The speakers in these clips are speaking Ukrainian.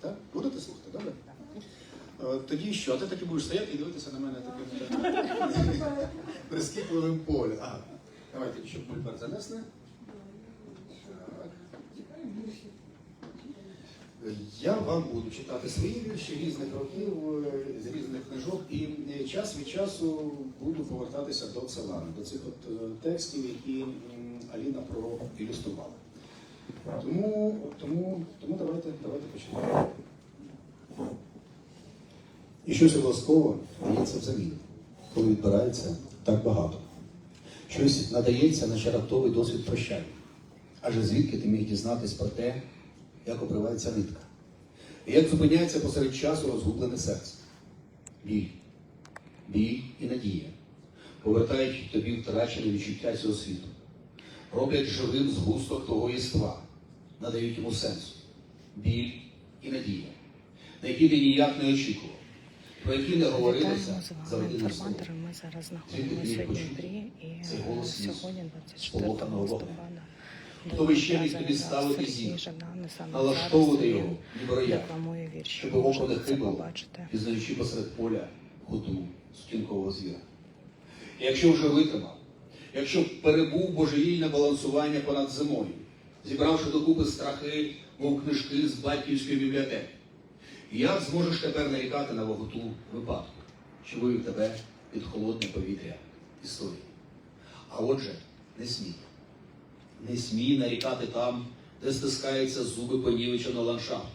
Так? Будете слухати, добре? Тоді що? А ти таки будеш стояти і дивитися на мене таким прискіпливим полем. Ага. Давайте, щоб мольбер занесли. Я вам буду читати свої вірші різних років, е, з різних книжок, і е, час від часу буду повертатися до Целани, до цих от е, текстів, які Аліна проілюструвала. Тому, тому, тому давайте, давайте почнемо. І щось обов'язково дається взамін, коли відбирається так багато. Щось надається наче раптовий досвід прощання. Адже звідки ти міг дізнатись про те, як обривається нитка, і як зупиняється посеред часу розгублене серце. Біль, біль і надія повертають тобі втрачене відчуття цього світу, роблять живим згусток твого єства, надають йому сенсу, біль і надія, на які ти ніяк не очікував, про які не говорилося за вами один слово. інформатори. Ми зараз знаходимося в Дніпрі і цей голос сьогодні, 24 листопада, Хто ви ще міг тобі ставити зір, налаштовувати його, ніби рояк, щоб око не хибило, пізнаючи посеред поля ходу сутінкового звіра. І якщо вже витримав, якщо перебув божевільне балансування понад зимою, зібравши докупи страхи, мов книжки з батьківської бібліотеки, як зможеш тепер нарікати на ваготу випадку, що вивів тебе під холодне повітря історії? А отже, не смій. Не смій нарікати там, де стискаються зуби понівеченого ландшафту,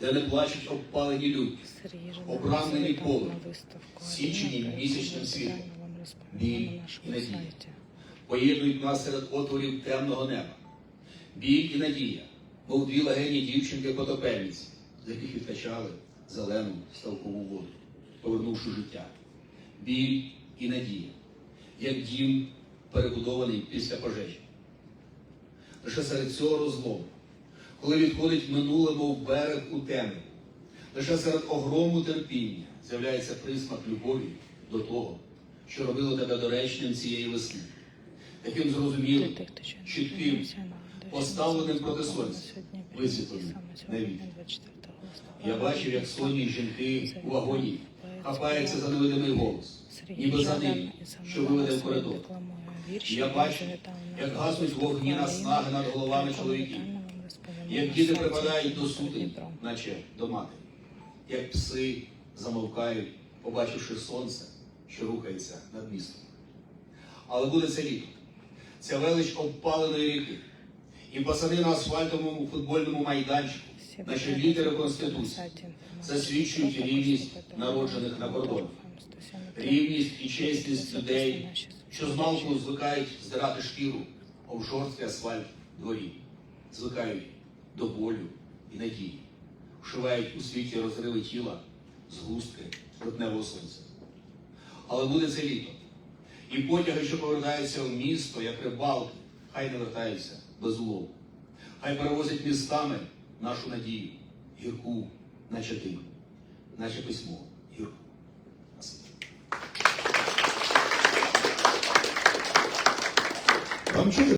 де не плачуть обпалені люди, завітав полем, січені місячним детально біль і надія. поєднують нас серед отворів темного неба. Біль і надія, мов дві легені дівчинки потопельниці, з яких відкачали зелену ставкову воду, повернувши життя. Біль і надія, як дім, перебудований після пожежі. Лише серед цього розлому, коли відходить минуле, мов берег у темряву, лише серед огрому терпіння з'являється присмак любові до того, що робило тебе доречним цієї весни, зрозумілим, тих, хто чітким, поставленим проти сонця, висвітленим на вік. Я бачив, як сонні жінки у вагоні хапаються за невидимий голос, ніби за ним, що виведе в коридор. він Я він бачу, як гаснуть вогні «Арена», наснаги над головами чоловіків, як діти припадають до сути, наче до матері, як пси замовкають, побачивши сонце, що рухається над містом. Але буде це літо, ця велич обпаленої ріки, і пасани на асфальтовому футбольному майданчику, наче літери Конституції, засвідчують рівність народжених на кордонах. Рівність і чесність людей, що змалку звикають здирати шкіру, об жорсткий асфальт дворі, звикають до болю і надії, вшивають у світі розриви тіла, згустки липневого сонця. Але буде це літо. І потяги, що повертаються в місто, як рибалки, хай не вертаються без улову. Хай перевозять містами нашу надію, гірку, наче ти, наче письмо, гірку. Чути?